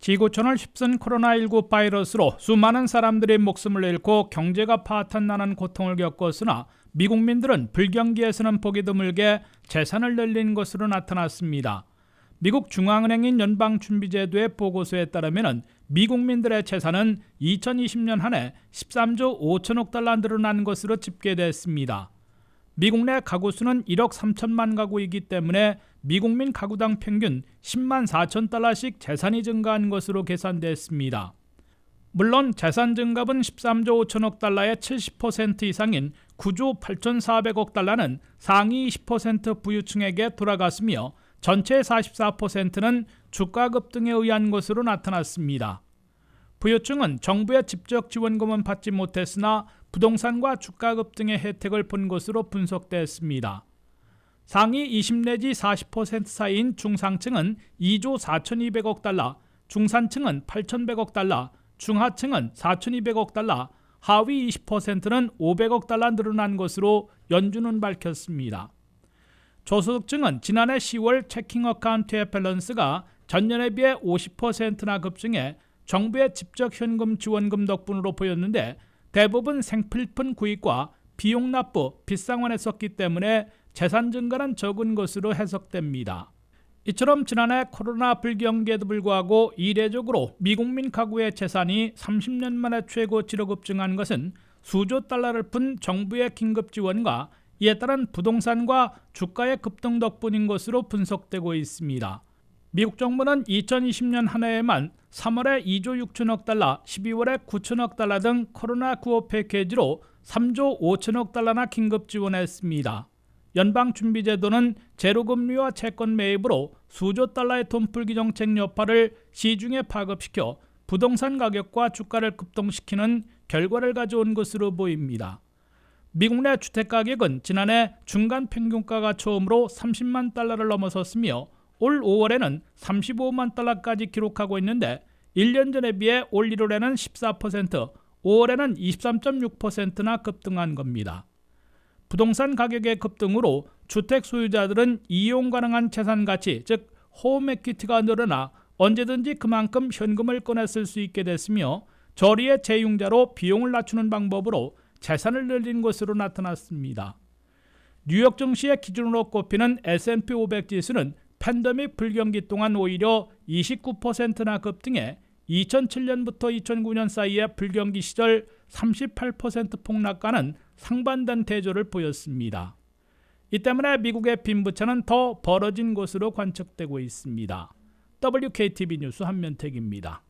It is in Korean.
지구촌을 휩쓴 코로나19 바이러스로 수많은 사람들이 목숨을 잃고 경제가 파탄나는 고통을 겪었으나 미국민들은 불경기에서는 보기 드물게 재산을 늘린 것으로 나타났습니다. 미국 중앙은행인 연방준비제도의 보고서에 따르면 미국민들의 재산은 2020년 한 해 13조 5천억 달러 늘어난 것으로 집계됐습니다. 미국 내 가구 수는 1억 3천만 가구이기 때문에 미국민 가구당 평균 10만 4천 달러씩 재산이 증가한 것으로 계산됐습니다. 물론 재산 증가분 13조 5천억 달러의 70% 이상인 9조 8,400억 달러는 상위 20% 부유층에게 돌아갔으며 전체 44%는 주가 급등에 의한 것으로 나타났습니다. 부유층은 정부의 직접 지원금은 받지 못했으나 부동산과 주가 급등의 혜택을 본 것으로 분석됐습니다. 상위 20 내지 40% 사이인 중상층은 2조 4,200억 달러, 중산층은 8,100억 달러, 중하층은 4,200억 달러, 하위 20%는 500억 달러 늘어난 것으로 연준은 밝혔습니다. 저소득층은 지난해 10월 체킹 어카운트의 밸런스가 전년에 비해 50%나 급증해 정부의 직접 현금 지원금 덕분으로 보였는데 대부분 생필품 구입과 비용 납부, 비상환에 썼기 때문에 재산 증가는 적은 것으로 해석됩니다. 이처럼 지난해 코로나 불경기에도 불구하고 이례적으로 미국민 가구의 재산이 30년 만에 최고치로 급증한 것은 수조 달러를 푼 정부의 긴급 지원과 이에 따른 부동산과 주가의 급등 덕분인 것으로 분석되고 있습니다. 미국 정부는 2020년 한 해에만 3월에 2조 6천억 달러, 12월에 9천억 달러 등 코로나 구호 패키지로 3조 5천억 달러나 긴급 지원했습니다. 연방준비제도는 제로금리와 채권 매입으로 수조 달러의 돈 풀기 정책 여파를 시중에 파급시켜 부동산 가격과 주가를 급등시키는 결과를 가져온 것으로 보입니다. 미국 내 주택 가격은 지난해 중간 평균가가 처음으로 30만 달러를 넘어섰으며 올 5월에는 35만 달러까지 기록하고 있는데 1년 전에 비해 올 1월에는 14%, 5월에는 23.6%나 급등한 겁니다. 부동산 가격의 급등으로 주택 소유자들은 이용 가능한 재산 가치, 즉 홈 에퀴티가 늘어나 언제든지 그만큼 현금을 꺼내 쓸 수 있게 됐으며 저리의 재융자로 비용을 낮추는 방법으로 재산을 늘린 것으로 나타났습니다. 뉴욕 증시의 기준으로 꼽히는 S&P 500 지수는 팬데믹 불경기 동안 오히려 29%나 급등해 2007년부터 2009년 사이의 불경기 시절 38% 폭락가는 상반된 대조를 보였습니다. 이 때문에 미국의 빈부차는 더 벌어진 것으로 관측되고 있습니다. WKTV 뉴스 한면택입니다.